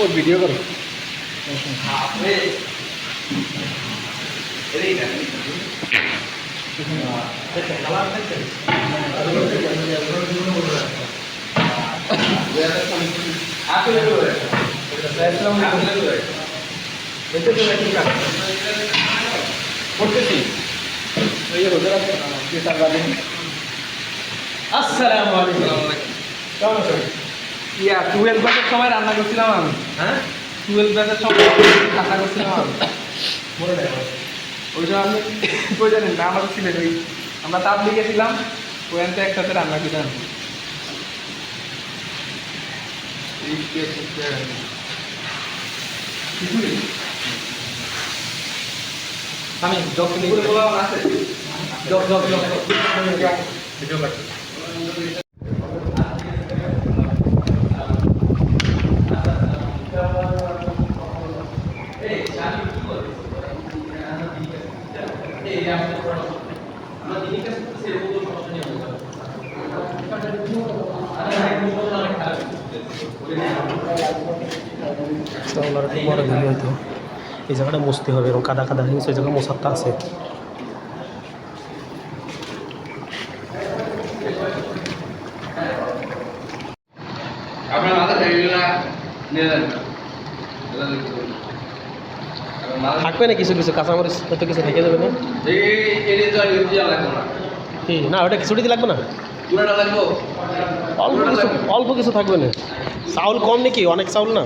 ওর video করো। করতেছি। আসসালামু আলাইকুম। কেমন আছেন ইয়া টুয়েলভ ব্যাচের সময় রান্না করছিলাম আমি। হ্যাঁ? টুয়েলভ ব্যাচের সময় রান্না করছিলাম আমি। মনে নেই ওই সময় আমি কই জানেন না আমাদের ছিলেন ওই আমরা তাপ লিখেছিলাম ওখানতে একসাথে রান্না করছিলাম আমি জগ নিয়ে jug jug jug video cut এই জায়গাটা মুছতে হবে এবং কাদা কাদা হয়ে গেছে ওই জায়গায় মোছারটা আছে। আপনার মাথা থাকবে না কিছু কিছু? কাঁচামরিচ হয়তো কিছু থেকে যাবে না? না, ওটা কিছুটি লাগবে না? অল্প কিছু অল্প কিছু থাকবে না। চাউল কম নাকি? অনেক চাউল না?